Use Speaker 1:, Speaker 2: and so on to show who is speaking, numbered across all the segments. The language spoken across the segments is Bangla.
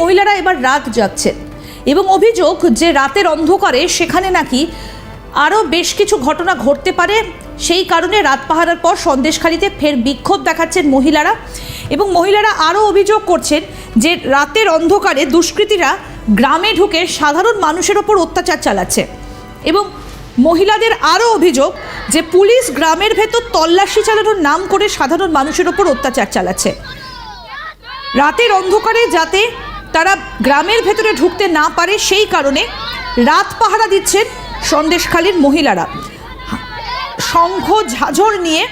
Speaker 1: মহিলারা এবার রাত জাগছেন এবং অভিযোগ যে রাতের অন্ধকারে সেখানে নাকি আরও বেশ কিছু ঘটনা ঘটতে পারে, সেই কারণে রাত পাহারার পর সন্দেশখালিতে ফের বিক্ষোভ দেখাচ্ছেন মহিলারা। এবং মহিলারা আরও অভিযোগ করছেন যে রাতের অন্ধকারে দুষ্কৃতীরা গ্রামে ঢুকে সাধারণ মানুষের ওপর অত্যাচার চালাচ্ছে। এবং মহিলাদের আরও অভিযোগ যে পুলিশ গ্রামের ভেতর তল্লাশি চালানোর নাম করে সাধারণ মানুষের ওপর অত্যাচার চালাচ্ছে। রাতের অন্ধকারে যাতে তারা গ্রামের ভেতরে ঢুকতে না পারে সেই কারণে রাত পাহারা দিচ্ছেন সন্দেশখালীর মহিলারা। শঙ্খ ঝাঁঝর নিয়ে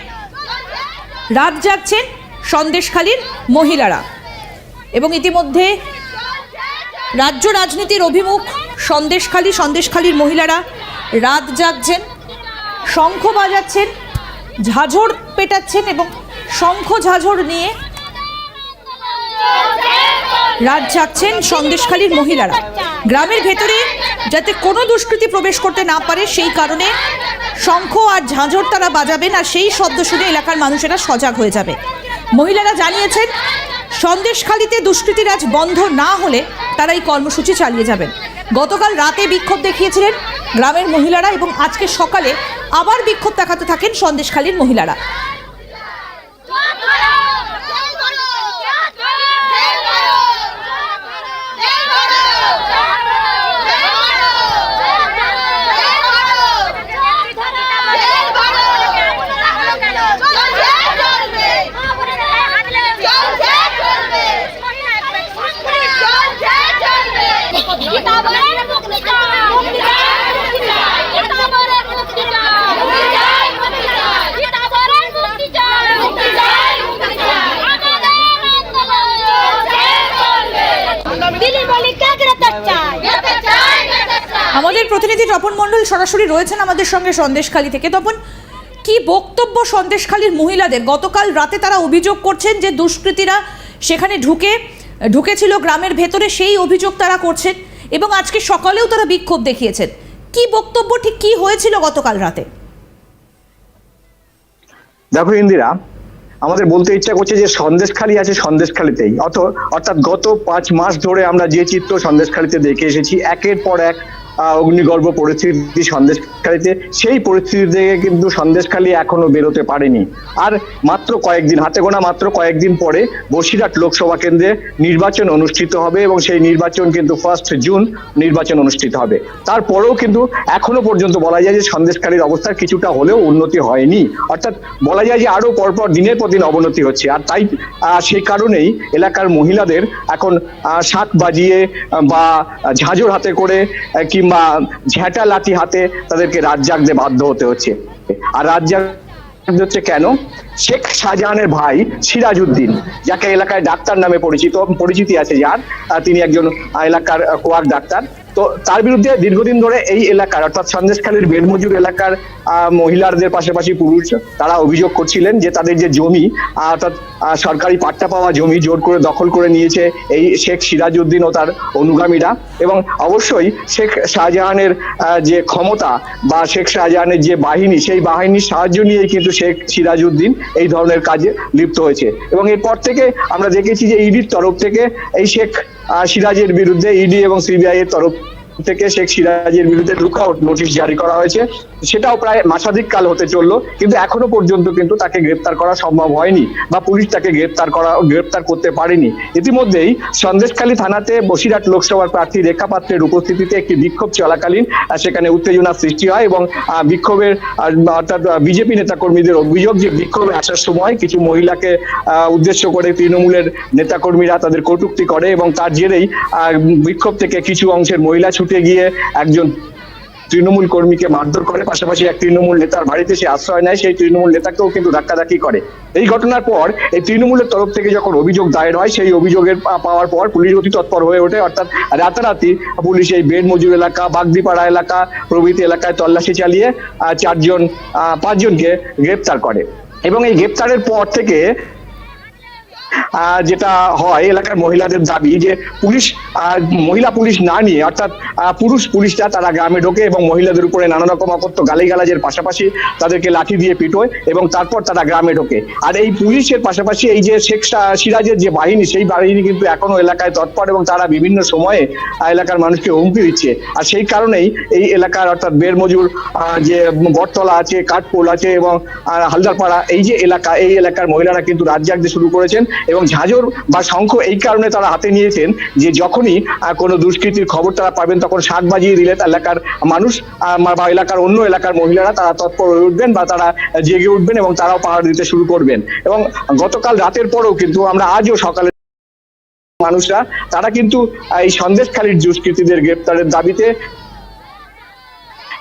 Speaker 1: রাত জাগছেন সন্দেশখালীর মহিলারা। এবং ইতিমধ্যে রাজ্য রাজনীতির অভিমুখ সন্দেশখালী, সন্দেশখালীর মহিলারা রাত জাগছেন, শঙ্খ বাজাচ্ছেন, ঝাঁঝর পেটাচ্ছেন এবং শঙ্খ ঝাঁঝর নিয়ে রাত জাগছেন সন্দেশখালীর মহিলারা। গ্রামের ভেতরে যাতে কোনো দুষ্কৃতি প্রবেশ করতে না পারে সেই কারণে শঙ্খ আর ঝাঁঝর তারা বাজাবেন আর সেই শব্দ শুনে এলাকার মানুষেরা সজাগ হয়ে যাবে। মহিলারা জানিয়েছেন, সন্দেশখালীতে দুষ্কৃতিরাজ বন্ধ না হলে তারা এই কর্মসূচি চালিয়ে যাবেন। গতকাল রাতে বিক্ষোভ দেখিয়েছিলেন গ্রামের মহিলারা এবং আজকে সকালে আবার বিক্ষোভ দেখাতে থাকেন সন্দেশখালীর মহিলারা। আমাদের প্রতিনিধি তপন মণ্ডল সরাসরি রয়েছেন আমাদের সঙ্গে সন্দেশখালী থেকে। তপন, কি বক্তব্য সন্দেশখালীর মহিলাদের? গতকাল রাতে তারা অভিযোগ করছেন যে দুষ্কৃতীরা সেখানে ঢুকে, ঢুকেছিল গ্রামের ভেতরে, সেই অভিযোগ তারা করছেন এবং আজকে সকালেও তারা বিক্ষোভ দেখিয়েছেন। কি বক্তব্য, ঠিক কি হয়েছিল গতকাল রাতে?
Speaker 2: দেখো ইন্দিরা, আমাদের বলতে ইচ্ছা করছে যে সন্দেশখালি আছে সন্দেশখালীতেই। অত অর্থাৎ গত পাঁচ মাস ধরে আমরা যে চিত্র সন্দেশখালিতে দেখে এসেছি, একের পর এক অগ্নিগর্ভ পরিস্থিতি সন্দেশখালিতে সেই পরিস্থিতি থেকে কিন্তু সন্দেশখালি এখনও বেরোতে পারেনি। আর মাত্র কয়েকদিন হাতে গোনা মাত্র কয়েকদিন পরে বসিরহাট লোকসভা কেন্দ্রে নির্বাচন অনুষ্ঠিত হবে এবং সেই নির্বাচন কিন্তু ফার্স্ট জুন নির্বাচন অনুষ্ঠিত হবে। তারপরেও কিন্তু এখনও পর্যন্ত বলা যায় যে সন্দেশখালীর অবস্থার কিছুটা হলেও উন্নতি হয়নি। অর্থাৎ বলা যায় যে আরও পরপর দিনের পর দিন অবনতি হচ্ছে। আর তাই সেই কারণেই এলাকার মহিলাদের এখন শাক বাজিয়ে বা ঝাঁঝর হাতে করে আহ, কিংবা ঝ্যাঁটা লাঠি হাতে তাদেরকে রাত দিয়ে বাধ্য হতে হচ্ছে। আর রাজ্জাক হচ্ছে কেন? শেখ শাহজাহানের ভাই সিরাজউদ্দিন, যাকে এলাকায় ডাক্তার নামে পরিচিত, পরিচিতি আছে যার তিনি একজন এলাকার কোয়াক ডাক্তার। তো তার বিরুদ্ধে দীর্ঘদিন ধরে এই এলাকার, অর্থাৎ সন্দেশখালীর বেলমজুর এলাকার মহিলাদের পাশাপাশি পুরুষ তারা অভিযোগ করছিলেন যে তাদের যে জমি, অর্থাৎ সরকারি পাট্টা পাওয়া জমি জোর করে দখল করে নিয়েছে এই শেখ সিরাজউদ্দিন ও তার অনুগামীরা। এবং অবশ্যই শেখ শাহজাহানের যে ক্ষমতা বা শেখ শাহজাহানের যে বাহিনী, সেই বাহিনীর সাহায্য নিয়েই কিন্তু শেখ সিরাজউদ্দিন এই ধরনের কাজে লিপ্ত হয়েছে। এবং এরপর থেকে আমরা দেখেছি যে ইডির তরফ থেকে এই শেখ সিরাজের বিরুদ্ধে ইডি এবং সিবিআই এর তরফ থেকে শেখ সিরাজের বিরুদ্ধে লুকআউট নোটিশ জারি করা হয়েছে। সেটাও প্রায় মাসাধিক কাল হতে চলল, কিন্তু এখনও পর্যন্ত কিন্তু তাকে গ্রেপ্তার করা সম্ভব হয়নি বা পুলিশ তাকে গ্রেপ্তার করা, গ্রেপ্তার করতে পারেনি। ইতিমধ্যেই সন্দেশখালী থানাতে বসিরহাট লোকসভার প্রার্থী রেখা পাত্রের উপস্থিতিতে একটি বিক্ষোভ চলাকালীন সেখানে উত্তেজনা সৃষ্টি হয় এবং বিক্ষোভের অর্থাৎ বিজেপি নেতাকর্মীদের অভিযোগ যে বিক্ষোভে আসার সময় কিছু মহিলাকে উদ্দেশ্য করে তৃণমূলের নেতাকর্মীরা তাদের কটুক্তি করে এবং তার জেরেই বিক্ষোভ থেকে কিছু অংশের মহিলা ছুটে গিয়ে একজন তৃণমূল কর্মীকে মারধর করে পাশাপাশি এক তৃণমূল নেতার বাড়িতে সে আশ্রয় নেয় সেই তৃণমূল নেতাকেও কিন্তু ধাক্কাধাক্কি করে। এই ঘটনার পর এই তৃণমূলের তরফ থেকে যখন অভিযোগ দায়ের হয় সেই অভিযোগের পাওয়ার পর পুলিশ অতি তৎপর হয়ে ওঠে। অর্থাৎ রাতারাতি পুলিশ এই বেড মজুর এলাকা বাগদিপাড়া এলাকা প্রভৃতি এলাকায় তল্লাশি চালিয়ে চারজন আহ, পাঁচজনকে গ্রেপ্তার করে। এবং এই গ্রেপ্তারের পর থেকে যেটা হয় এলাকার মহিলাদের দাবি যে পুলিশ মহিলা পুলিশ না নিয়ে, অর্থাৎ পুরুষ পুলিশরা তারা গ্রামে ঢোকে এবং মহিলাদের উপরে নানা রকম অকথ্য গালিগালাজের পাশাপাশি তাদেরকে লাঠি দিয়ে পিটোয় এবং তারপর তারা গ্রামে ঢোকে। আর এই পুলিশের পাশাপাশি এই যে শেখ সিরাজের যে বাহিনী, সেই বাহিনী কিন্তু এখনও এলাকায় তৎপর এবং তারা বিভিন্ন সময়ে এলাকার মানুষকে হুমকি দিচ্ছে। আর সেই কারণেই এই এলাকার, অর্থাৎ বেরমজুর যে বটতলা আছে, কাঠপোল আছে এবং হালদারপাড়া, এই যে এলাকা, এই এলাকার মহিলারা কিন্তু রাত জাগতে শুরু করেছেন এবং ঝাঁঝর বা শঙ্খ এই কারণে তারা হাতে নিয়েছেন যে যখনই কোনো দুষ্কৃতির খবর তারা পাবেন, তখন শাক বাজিয়ে দিলে এলাকার মানুষ বা এলাকার অন্য এলাকার মহিলারা তারা তৎপর হয়ে উঠবেন বা তারা জেগে উঠবেন এবং তারাও পাহাড় দিতে শুরু করবেন। এবং গতকাল রাতের পরেও কিন্তু আমরা আজও সকালে মানুষরা, তারা কিন্তু এই সন্দেশখালীর দুষ্কৃতীদের গ্রেপ্তারের দাবিতে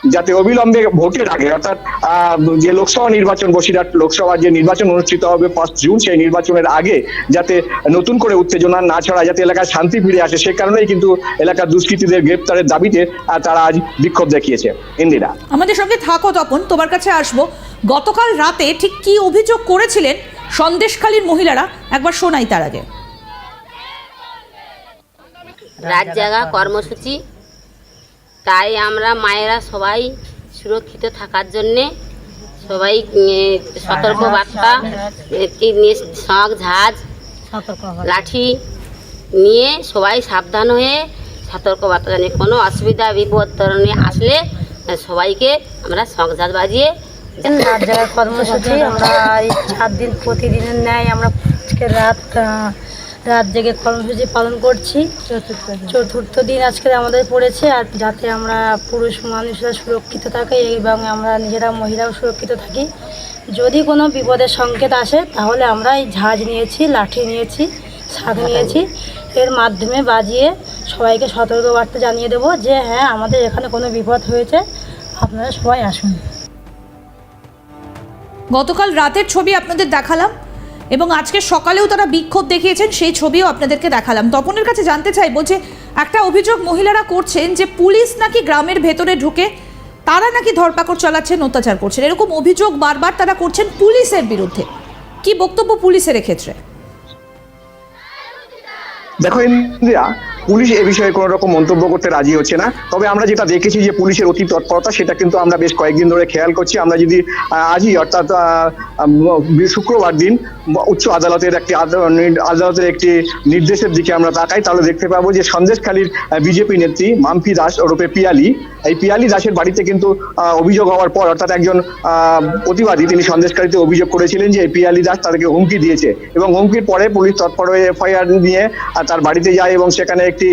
Speaker 2: যাতে অবিলম্বে ভোটের আগে অর্থাৎ আহ, যে লোকসভা নির্বাচন বসিরহাট লোকসভা যে নির্বাচন অনুষ্ঠিত হবে ফার্স্ট জুন সেই নির্বাচনের আগে যাতে নতুন করে উত্তেজনা না ছড়া যাতে এলাকায় শান্তি ফিরে আসে সে কারণেই কিন্তু এলাকার দুষ্কৃতীদের গ্রেপ্তারের দাবিতে তারা আজ বিক্ষোভ দেখিয়েছে। ইন্দিরা।
Speaker 1: আমাদের সঙ্গে থাকো তপন তোমার কাছে আসব। গতকাল রাতে ঠিক কি অভিযোগ করেছিলেন সন্দেশখালীর মহিলারা? একবার শোনাই তার আগে।
Speaker 3: রাত জাগা কর্মসূচি তাই আমরা মায়েরা সবাই সুরক্ষিত থাকার জন্যে সবাই সতর্ক বার্তা শখ ঝাঁজ লাঠি নিয়ে সবাই সাবধান হয়ে সতর্ক বার্তা জানিয়ে কোনো অসুবিধা বিপদ ধরনের আসলে সবাইকে আমরা শখ ঝাঁজ বাজিয়ে
Speaker 4: কর্মসূচি আমরা এই সাত দিন প্রতিদিনের ন্যায় আমরা আজকে রাত রাত জেগে কর্মসূচি পালন করছি। চতুর্থ দিন। আজকে আমাদের পড়েছে আর যাতে আমরা পুরুষ মানুষরা সুরক্ষিত থাকে এবং আমরা নিজেরা মহিলাও সুরক্ষিত থাকি। যদি কোনো বিপদের সংকেত আসে তাহলে আমরা এই ঝাঁজ নিয়েছি লাঠি নিয়েছি শাক নিয়েছি। এর মাধ্যমে বাজিয়ে সবাইকে সতর্কবার্তা জানিয়ে দেবো যে হ্যাঁ আমাদের এখানে কোনো বিপদ হয়েছে আপনারা সবাই আসুন।
Speaker 1: গতকাল রাতের ছবি আপনাদের দেখালাম। এবং আজকে সকালেও তারা বিক্ষোভ দেখিয়েছেন, সেই ছবিও আপনাদেরকে দেখালাম। তপনের কাছে জানতে চাইব যে একটা অভিযোগ মহিলারা করছেন যে পুলিশ নাকি গ্রামের ভেতরে ঢুকে তারা নাকি ধরপাকড় চালাচ্ছেন, অত্যাচার করছেন। এরকম অভিযোগ বারবার তারা করছেন পুলিশের বিরুদ্ধে। কি বক্তব্য পুলিশের এক্ষেত্রে?
Speaker 2: দেখো ইন্দিরা পুলিশ এ বিষয়ে কোনো রকম মন্তব্য করতে রাজি হচ্ছে না। তবে আমরা যেটা দেখেছি যে পুলিশের অতি তৎপরতা, সেটা কিন্তু আমরা বেশ কয়েকদিন ধরে খেয়াল করছি। আমরা যদি আজই অর্থাৎ শুক্রবার দিন উচ্চ আদালতের একটি আদ- আদালতের একটি নির্দেশের দিকে আমরা তাকাই, তাহলে দেখতে পাবো যে সন্দেশখালীর বিজেপি নেত্রী মাম্পি দাস ওরূপে পিয়ালি, এই পিয়ালি দাসের বাড়িতে কিন্তু অভিযোগ হওয়ার পর, অর্থাৎ একজন প্রতিবাদী তিনি সন্দেশকারীতে অভিযোগ করেছিলেন যে পিয়ালি দাস তাদেরকে হুমকি দিয়েছে। এবং হুমকির পরে পুলিশ তৎপর হয়ে এফআইআর নিয়ে তার বাড়িতে যায় এবং সেখানে একটি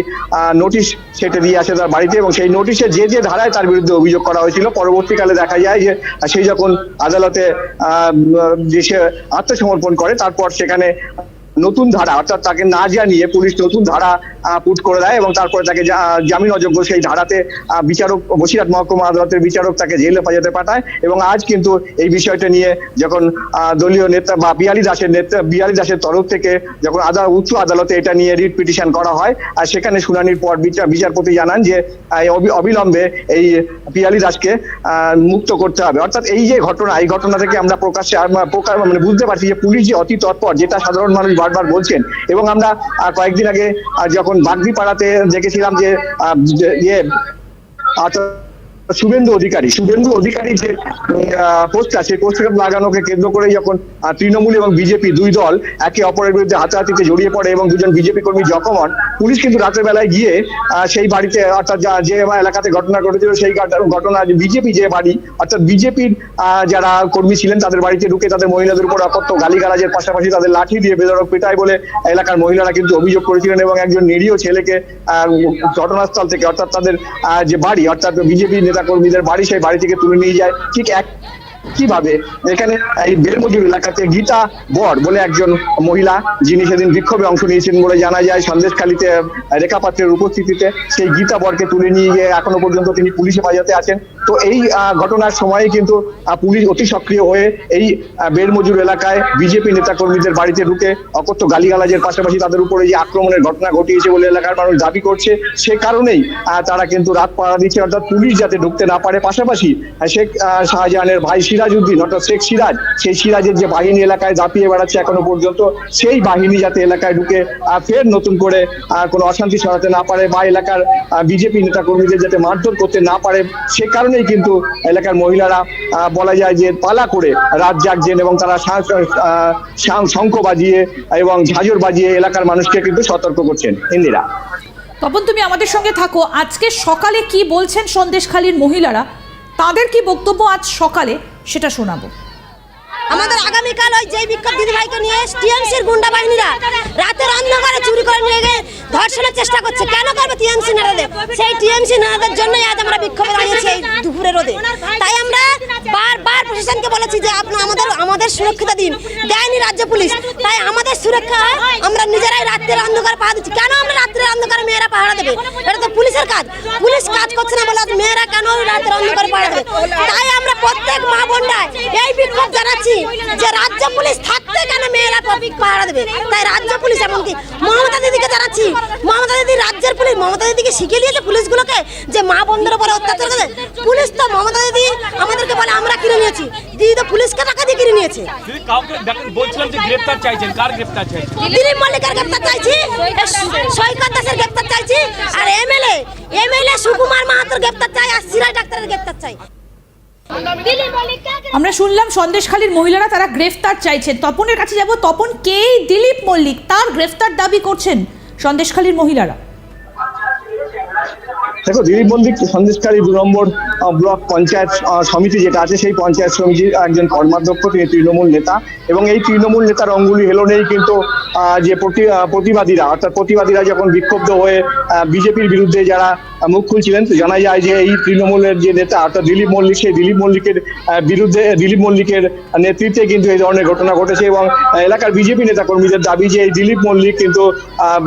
Speaker 2: নোটিশ সেটা দিয়ে আসে তার বাড়িতে এবং সেই নোটিশে যে যে ধারায় তার বিরুদ্ধে অভিযোগ করা হয়েছিল, পরবর্তীকালে দেখা যায় যে সেই যখন আদালতে যে সে আত্মসমর্পণ করে, তারপর সেখানে নতুন ধারা, অর্থাৎ তাকে না জানিয়ে পুলিশ নতুন ধারা পুট করে দেয় এবং তারপরে তাকে জামিন অযোগ্য সেই ধারাতে বিচারক, বসিরহাট মহকুমা আদালতের বিচারক তাকে জেল হেফাজতে পাঠায় এবং আজ কিন্তু এই বিষয়টা নিয়ে যখন দলীয় নেতা বা বিয়ালি দাসের নেতা, বিয়ালি দাসের তরফ থেকে যখন আদালত উচ্চ আদালতে এটা নিয়ে রিট পিটিশন করা হয়, আর সেখানে শুনানির পর বিচার, বিচারপতি জানান যে অবি- অবিলম্বে এই পিয়ালি দাসকে মুক্ত করতে হবে। অর্থাৎ এই যে ঘটনা, এই ঘটনা থেকে আমরা প্রকাশ্যে মানে বুঝতে পারছি যে পুলিশ যে অতি তৎপর, যেটা সাধারণ মানুষ বারবার বলছেন। এবং আমরা কয়েকদিন আগে যখন বাগদি পাড়াতে দেখেছিলাম যে ইয়ে শুভেন্দু অধিকারী শুভেন্দু অধিকারী যে পোস্টটা সেই পোস্টার লাগানোকে কেন্দ্র করে যখন তৃণমূল এবং বিজেপি দুই দল একে অপরের বিরুদ্ধে হাতাহাতিতে জড়িয়ে পড়ে এবং দুজন বিজেপি কর্মী জখম হন পুলিশ কিন্তু রাতের বেলায় গিয়ে সেই বাড়িতে, অর্থাৎ যা- এলাকাতে ঘটনা ঘটেছিল সেই ঘটনা- বিজেপি যে বাড়ি, অর্থাৎ বিজেপির যারা কর্মী ছিলেন তাদের বাড়িতে ঢুকে তাদের মহিলাদের উপর অকথ্য গালিগালাজের পাশাপাশি তাদের লাঠি দিয়ে বেদরক পেটায় বলে এলাকার মহিলারা কিন্তু অভিযোগ করেছিলেন এবং একজন নিরীহ ছেলেকে ঘটনাস্থল থেকে, অর্থাৎ তাদের যে বাড়ি, অর্থাৎ বিজেপি নেতা কর্মীদের বাড়ি সেই বাড়ি থেকে তুলে নিয়ে যায়। ঠিক এক কীভাবে এখানে এই বেলমজুর এলাকাতে গীতা বর বলে একজন মহিলা, যিনি সেদিন বিক্ষোভে অংশ নিয়েছেন বলে জানা যায়, সন্দেশখালীতে রেখা পাত্রের উপস্থিতিতে সেই গীতা বরকে তুলে নিয়ে গিয়ে এখনও পর্যন্ত তিনি পুলিশ হেফাজতে আছেন। তো এই ঘটনার সময়ে কিন্তু পুলিশ অতি সক্রিয় হয়ে এই বেলমজুর এলাকায় বিজেপি নেতাকর্মীদের বাড়িতে ঢুকে অকথ্য গালিগালাজের পাশাপাশি তাদের উপরে যে আক্রমণের ঘটনা ঘটিয়েছে বলে এলাকার মানুষ দাবি করছে, সে কারণেই তারা কিন্তু রাত পাড়া দিচ্ছে। অর্থাৎ পুলিশ যাতে ঢুকতে না পারে, পাশাপাশি শেখ শাহজাহানের ভাই সিরাজ সিরাজউদ্দিন, অর্থাৎ শেখ সিরাজ, সেই সিরাজের যে বাহিনী এলাকায় দাপিয়ে বেড়াচ্ছে এখনও পর্যন্ত, সেই বাহিনী যাতে এলাকায় ঢুকে ফের নতুন করে কোনো অশান্তি ছড়াতে না পারে বা এলাকার বিজেপি নেতা কর্মীদের যাতে মারধর করতে না পারে, সে কারণেই কিন্তু এলাকার মহিলারা বলা যায় যে পালা করে রাত জাগছেন এবং তারা শঙ্খ বাজিয়ে এবং ঝাঁঝর বাজিয়ে এলাকার মানুষকে কিন্তু সতর্ক করছেন ইন্দিরা
Speaker 1: তপন, তুমি আমাদের সঙ্গে থাকো। আজকে সকালে কি বলছেন সন্দেশখালীর মহিলারা? তাদের কি বক্তব্য আজ সকালে? সেটা শোনাবো।
Speaker 5: আমাদের আগামীকাল ওই যেই বিক্ষোভ দিদি ভাইকে নিয়ে টিএমসির গুন্ডা বাহিনীরা রাতের অন্ধকারে চুরি করে নিয়ে গিয়ে ধর্ষণের চেষ্টা করছে। কেন করবে টিএমসি নেতাদের সেই টিএমসি নেতাদের জন্যই আজ আমরা বিক্ষোভে দাঁড়িয়েছি এই দুপুরে রোদে। তাই আমরা প্রশাসনকে বলেছি যে আপনার আমাদের আমাদের সুরক্ষিত দিন। দেয়নি রাজ্য পুলিশ। তাই আমাদের সুরক্ষা আমরা নিজেরাই রাত্রের অন্ধকার পাহারা দিচ্ছি। কেন আমরা রাত্রের অন্ধকার মেয়েরা পাহারা দেবে? এটা তো পুলিশের কাজ। পুলিশ কাজ করছে না বলে মেয়েরা কেন রাতের অন্ধকার পাহারা দেবে? তাই আমরা প্রত্যেক মা বোনরা এই বিক্ষোভ জানাচ্ছি যে রাজ্য পুলিশ থাকতে কেন মেয়েরা পাহারা দেবে? তাই রাজ্য পুলিশ এমনকি মমতা দিদিকে জানাচ্ছি। মমতা দিদি রাজ্যের পুলিশ। মমতা দিদিকে শিখিয়ে দিয়েছে পুলিশগুলোকে যে মা বোনদের উপরে অত্যাচার করে। পুলিশ তো মমতা দিদি আমাদেরকে বলে আমরা কিনে নিয়েছি। দিদি তো পুলিশকে টাকা দিয়ে কিনে নিয়েছে।
Speaker 6: দিদি কাউকে দেখেন বলছিলাম যে গ্রেপ্তার চাইছেন কার গ্রেপ্তার চাইছেন?
Speaker 5: দিলীপ মল্লিকের গ্রেপ্তার চাইছি সৈকত দাসের গ্রেপ্তার চাইছি আর এমএলএ এমএলএ সুকুমার মাহাতোর গ্রেপ্তার চাই আর সিরাজ ডাক্তারের গ্রেপ্তার চাই।
Speaker 1: আমরা শুনলাম সন্দেশখালীর মহিলারা তারা গ্রেফতার চাইছেন। তপনের কাছে যাব তপন কে? দিলীপ মল্লিক তার গ্রেফতার দাবি করছেন সন্দেশখালীর মহিলারা।
Speaker 2: দেখো দিলীপ মল্লিক সন্দেশকারী দু নম্বর ব্লক পঞ্চায়েত সমিতি যেটা আছে, সেই পঞ্চায়েত সমিতির একজন কর্মাধ্যক্ষ, তিনি তৃণমূল নেতা। এবং এই তৃণমূল নেতার অঙ্গুলি হেলনেই কিন্তু যে প্রতি- প্রতিবাদীরা, অর্থাৎ প্রতিবাদীরা যখন বিক্ষুব্ধ হয়ে বিজেপির বিরুদ্ধে যারা মুখ খুলছিলেন, তো জানা যায় যে এই তৃণমূলের যে নেতা, অর্থাৎ দিলীপ মল্লিক, সেই দিলীপ মল্লিকের বিরুদ্ধে, দিলীপ মল্লিকের নেতৃত্বে কিন্তু এই ধরনের ঘটনা ঘটেছে এবং এলাকার বিজেপি নেতা কর্মীদের দাবি যে এই দিলীপ মল্লিক কিন্তু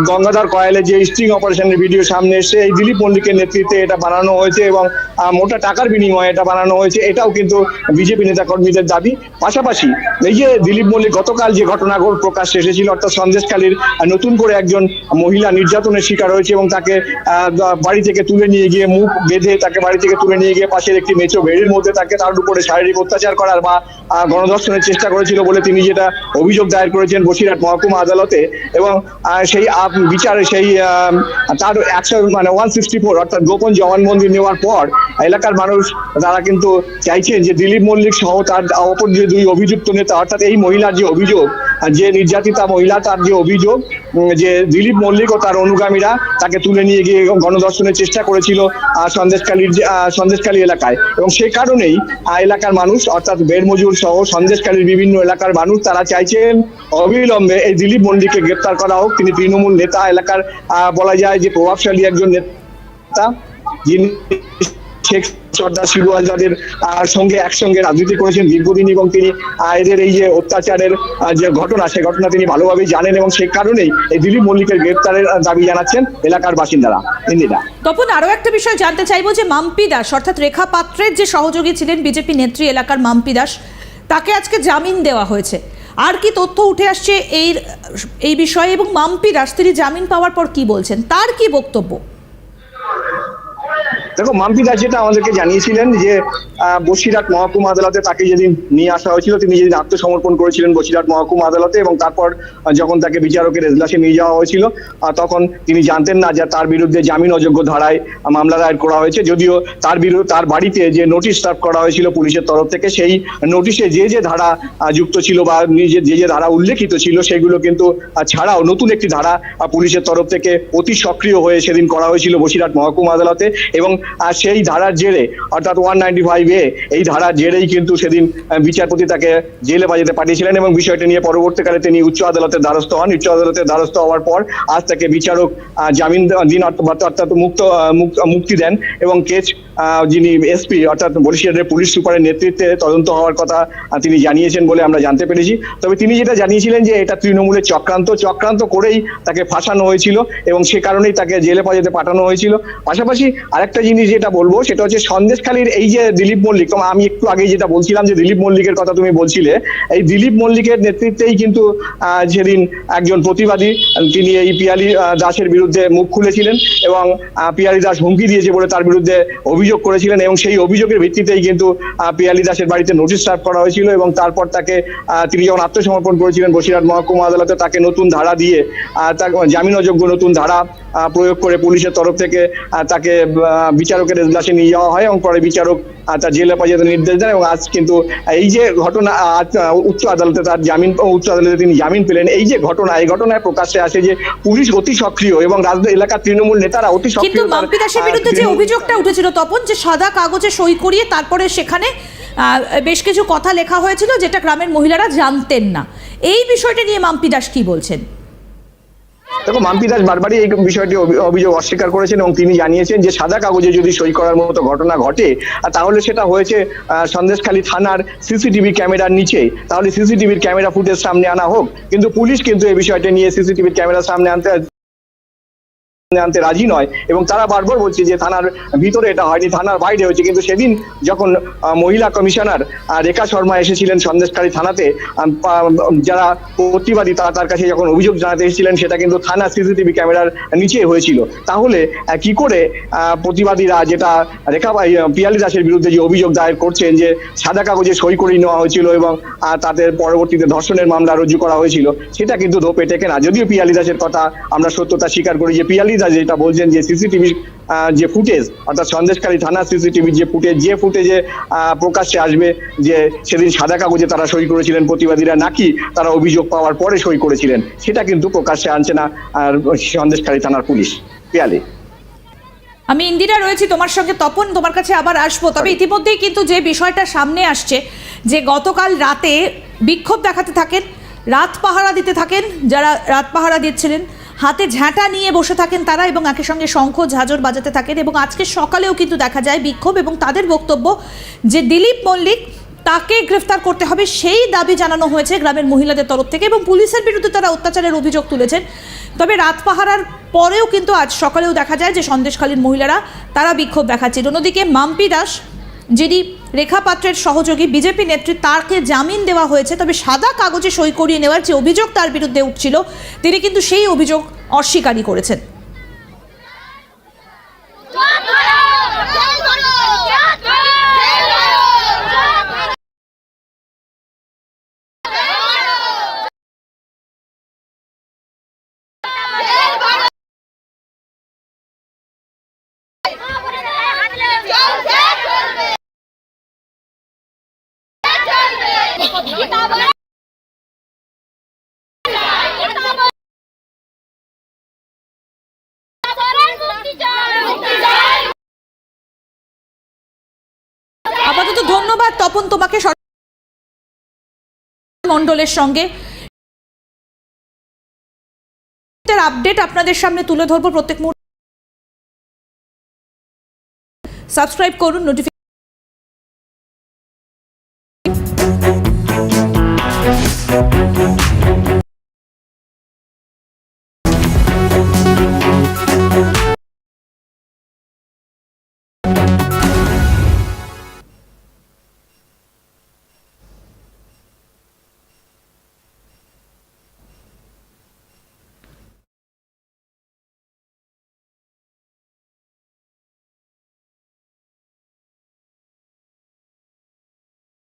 Speaker 2: গঙ্গাধর কয়ালের যে স্ট্রিং অপারেশনের ভিডিও সামনে এসে এই দিলীপ মল্লিকের নেতৃত্বে এটা বানানো হয়েছে এবং মোটা টাকার বিনিময়ে এটা বানানো হয়েছে, এটাও কিন্তু বিজেপি নেতা কর্মীদের দাবি। পাশাপাশি এই যে দিলীপ মল্লিক, গতকাল যে ঘটনা ঘট- প্রকাশ্যে এসেছিল, অর্থাৎ সন্দেশকালীর নতুন করে একজন মহিলা নির্যাতনের শিকার হয়েছে এবং তাকে বাড়ি থেকে তুলে নিয়ে গিয়ে মুখ বেঁধে তাকে বাড়ি থেকে তুলে নিয়ে গিয়ে পাশের একটি মেচো ভেড়ির মধ্যে তাকে তার উপরে শারীরিক অত্যাচার করার বা গণধর্ষণের চেষ্টা করেছিল বলে তিনি যেটা অভিযোগ দায়ের করেছেন বসিরহাট মহকুমা আদালতে এবং সেই বিচারে সেই তার একশো মানে ওয়ান সিক্সটি ফোর গোপন জবানবন্দি নেওয়ার পর এলাকার মানুষ তারা কিন্তু চাইছেন যে দিলীপ মল্লিক সহ তার অপর যে দুই অভিযুক্ত নেতা অর্থাৎ এই মহিলার যে অভিযোগ যে নির্যাতিতা মহিলা তার যে অভিযোগ যে দিলীপ মল্লিক ও তার অনুগামীরা তাকে তুলে নিয়ে গিয়ে গণধর্ষণের চেষ্টা করেছিল আহ, সন্দেশখালী এলাকায়। এবং সে কারণেই এলাকার মানুষ অর্থাৎ বেরমজুর সহ সন্দেশকালীর বিভিন্ন এলাকার মানুষ তারা চাইছেন অবিলম্বে এই দিলীপ মল্লিককে গ্রেপ্তার করা হোক। তিনি তৃণমূল নেতা এলাকার বলা যায় যে প্রভাবশালী একজন নেতা যিনি শেখ সর্দার শিবু আজাদের সঙ্গে একসঙ্গে রাজনীতি করেছেন দীর্ঘদিন এবং তিনি এদের এই যে অত্যাচারের যে ঘটনা সে ঘটনা তিনি ভালোভাবেই জানেন এবং সে কারণেই এই দিলীপ মল্লিকের গ্রেপ্তারের দাবি জানাচ্ছেন এলাকার বাসিন্দারা। ইন্দিরা।
Speaker 1: তপন, আরও একটা বিষয় জানতে চাইব যে মাম্পি দাস, অর্থাৎ রেখা পাত্রের যে সহযোগী ছিলেন বিজেপি নেত্রী এলাকার মাম্পি দাস, তাকে আজকে জামিন দেওয়া হয়েছে। আর কি তথ্য উঠে আসছে এই এই বিষয়ে এবং মাম্পি দাস, তিনি জামিন পাওয়ার পর কি বলছেন? তার কি বক্তব্য?
Speaker 2: দেখো, মাম্পি দাস যেটা আমাদেরকে জানিয়েছিলেন যে বসিরহাট মহকুমা আদালতে তাকে যেদিন নিয়ে আসা হয়েছিল, তিনি যেদিন আত্মসমর্পণ করেছিলেন বসিরহাট মহকুমা আদালতে এবং তারপর যখন তাকে বিচারকের এজলাসে নিয়ে যাওয়া হয়েছিল তখন তিনি জানতেন না যে তার বিরুদ্ধে জামিন অযোগ্য ধারায় মামলা দায়ের করা হয়েছে। যদিও তার বিরুদ্ধে তার বাড়িতে যে নোটিশ সার্ভ করা হয়েছিল পুলিশের তরফ থেকে, সেই নোটিশে যে যে ধারা যুক্ত ছিল বা যে যে ধারা উল্লেখিত ছিল, সেগুলো কিন্তু ছাড়াও নতুন একটি ধারা পুলিশের তরফ থেকে অতি সক্রিয় হয়ে সেদিন করা হয়েছিল বসিরহাট মহকুমা আদালতে এবং আহ, সেই ধারার জেরে অর্থাৎ ওয়ান নাইনটি ফাইভ এ এই ধারার জেরেই কিন্তু সেদিন বিচারপতি তাকে জেলে বাজাতে পাঠিয়েছিলেন এবং বিষয়টি নিয়ে পরবর্তীকালে তিনি উচ্চ আদালতের দ্বারস্থ হন। উচ্চ আদালতের দ্বারস্থ হওয়ার পর আজ তাকে বিচারক জামিন দিন অর্থাৎ মুক্ত মুক্তি দেন এবং কেচ যিনি এসপি অর্থাৎ বরিশালের পুলিশ সুপারের নেতৃত্বে তদন্ত হওয়ার কথা তিনি জানিয়েছেন বলে আমরা জানতে পেরেছি। তবে তিনি যেটা জানিয়েছিলেন যে এটা তৃণমূলের চক্রান্ত চক্রান্ত করেই তাকে ফাঁসানো হয়েছিল এবং সে কারণেই তাকে জেলে পাজাতে পাঠানো হয়েছিল। পাশাপাশি আরেকটা জিনিস যেটা বলব, সেটা হচ্ছে সন্দেশখালীর এই যে দিলীপ মল্লিক তোমার আমি একটু আগে যেটা বলছিলাম যে দিলীপ মল্লিকের কথা তুমি বলছিলে, এই দিলীপ মল্লিকের নেতৃত্বেই কিন্তু যেদিন একজন প্রতিবাদী, তিনি এই পিয়ালি দাসের বিরুদ্ধে মুখ খুলেছিলেন এবং পিয়ালি দাস হুমকি দিয়েছে বলে তার বিরুদ্ধে অভিযোগ করেছিলেন এবং সেই অভিযোগের ভিত্তিতেই কিন্তু পিয়ালি দাসের বাড়িতে নোটিশ সার্ভ করা হয়েছিল এবং তারপর তাকে তিনি যখন আত্মসমর্পণ করেছিলেন বসিরহাট মহকুমা আদালতে, তাকে নতুন ধারা দিয়ে তাকে জামিন অযোগ্য নতুন ধারা প্রয়োগ করে পুলিশের তরফ থেকে তাকে বিচারকের এজলাসে নিয়ে যাওয়া হয় এবং পরে বিচারক তার জেলে পাঠিয়ে নির্দেশ দেন এবং আজ কিন্তু এই যে ঘটনা উচ্চ আদালতে তার জামিন উচ্চ আদালতে তিনি জামিন পেলেন। এই যে ঘটনা এই ঘটনায় প্রকাশ্যে আসে যে পুলিশ অতি সক্রিয় এবং রাজনীতি এলাকার তৃণমূল নেতারা অতি সক্রিয় তার,
Speaker 1: মাম্পি দাসের বিরুদ্ধে যে অভিযোগটা উঠেছিল তপন যে সাদা কাগজে সই করিয়ে তারপরে সেখানে আহ, বেশ কিছু কথা লেখা হয়েছিল যেটা গ্রামের মহিলারা জানতেন না। এই বিষয়টা নিয়ে মাম্পি দাস কি বলছেন?
Speaker 2: দেখো, মাম্পি দাস বারবারই এই বিষয়টি অভি- অভিযোগ অস্বীকার করেছেন এবং তিনি জানিয়েছেন যে সাদা কাগজে যদি সই করার মতো ঘটনা ঘটে তাহলে সেটা হয়েছে সন্দেশখালী থানার সিসিটিভি ক্যামেরার নিচে। তাহলে সিসিটিভির ক্যামেরা ফুটেজ সামনে আনা হোক। কিন্তু পুলিশ কিন্তু এই বিষয়টি নিয়ে সিসিটিভির ক্যামেরা সামনে আনতে আনতে রাজি নয় এবং তারা বারবার বলছে যে থানার ভিতরে এটা হয়নি থানার বাইরে হয়েছে। কিন্তু সেদিন যখন মহিলা কমিশনার রেখা শর্মা এসেছিলেন সন্দেশকারী থানাতে যারা প্রতিবাদী তারা তার কাছে যখন অভিযোগ জানাতে এসেছিলেন সেটা কিন্তু থানা সিসিটিভি ক্যামেরার নিচে হয়েছিল। তাহলে কি করে প্রতিবাদীরা যেটা রেখা আহ, পিয়ালি দাসের বিরুদ্ধে যে অভিযোগ দায়ের করছেন যে সাদা কাগজে সই করিয়ে নেওয়া হয়েছিল এবং তাদের পরবর্তীতে ধর্ষণের মামলা রুজু করা হয়েছিল সেটা কিন্তু ধোপে টেকে না। যদিও পিয়ালি দাসের কথা আমরা সত্যতা স্বীকার করি যে পিয়ালি দাস যেটা বলছেন যে সিসিটিভি যে ফুটেজ অর্থাৎ সন্দেশকারী থানা সিসিটিভি যে ফুটেজ যে ফুটেজে প্রকাশ্যে আসবে যে সেদিন সাদা কাগজে তারা সই করেছিলেন প্রতিবাদীরা নাকি তারা অভিযোগ পাওয়ার পরে সই করেছিলেন সেটা কিন্তু প্রকাশ্যে আনছে না আর সন্দেশকারী থানার পুলিশ। পিয়ালি।
Speaker 1: আমি ইন্দিরা রয়েছি তোমার সঙ্গে তপন তোমার কাছে আবার আসব। তবে ইতিমধ্যেই কিন্তু যে বিষয়টা সামনে আসছে যে গতকাল রাতে বিক্ষোভ দেখাতে থাকেন রাত পাহারা দিতে থাকেন যারা রাত পাহারা দিচ্ছিলেন হাতে ঝাঁটা নিয়ে বসে থাকেন তারা এবং একই সঙ্গে শঙ্খ ঝাঁঝর বাজাতে থাকেন এবং আজকে সকালেও কিন্তু দেখা যায় বিক্ষোভ এবং তাদের বক্তব্য যে দিলীপ মল্লিক তাকে গ্রেফতার করতে হবে সেই দাবি জানানো হয়েছে গ্রামের মহিলাদের তরফ থেকে এবং পুলিশের বিরুদ্ধে তারা অত্যাচারের অভিযোগ তুলেছেন। তবে রাত পাহারার পরেও কিন্তু আজ সকালেও দেখা যায় যে সন্দেশকালীন মহিলারা তারা বিক্ষোভ দেখাচ্ছেন। অন্যদিকে মাম্পি দাস যিনি রেখা পাত্রের সহযোগী, বিজেপি নেত্রী তারকে জামিন দেওয়া হয়েছে, তবে সাদা কাগজে সই করিয়ে নেওয়ার যে অভিযোগ তার বিরুদ্ধে উঠছিল, তিনি কিন্তু সেই অভিযোগ অস্বীকারই করেছেন। আপাতত ধন্যবাদ, তপন তোমাকে মণ্ডলের সঙ্গে। আপডেট আপনাদের সামনে তুলে ধরবো প্রত্যেক মুহূর্তে। সাবস্ক্রাইব করুন নোটিফিকেশন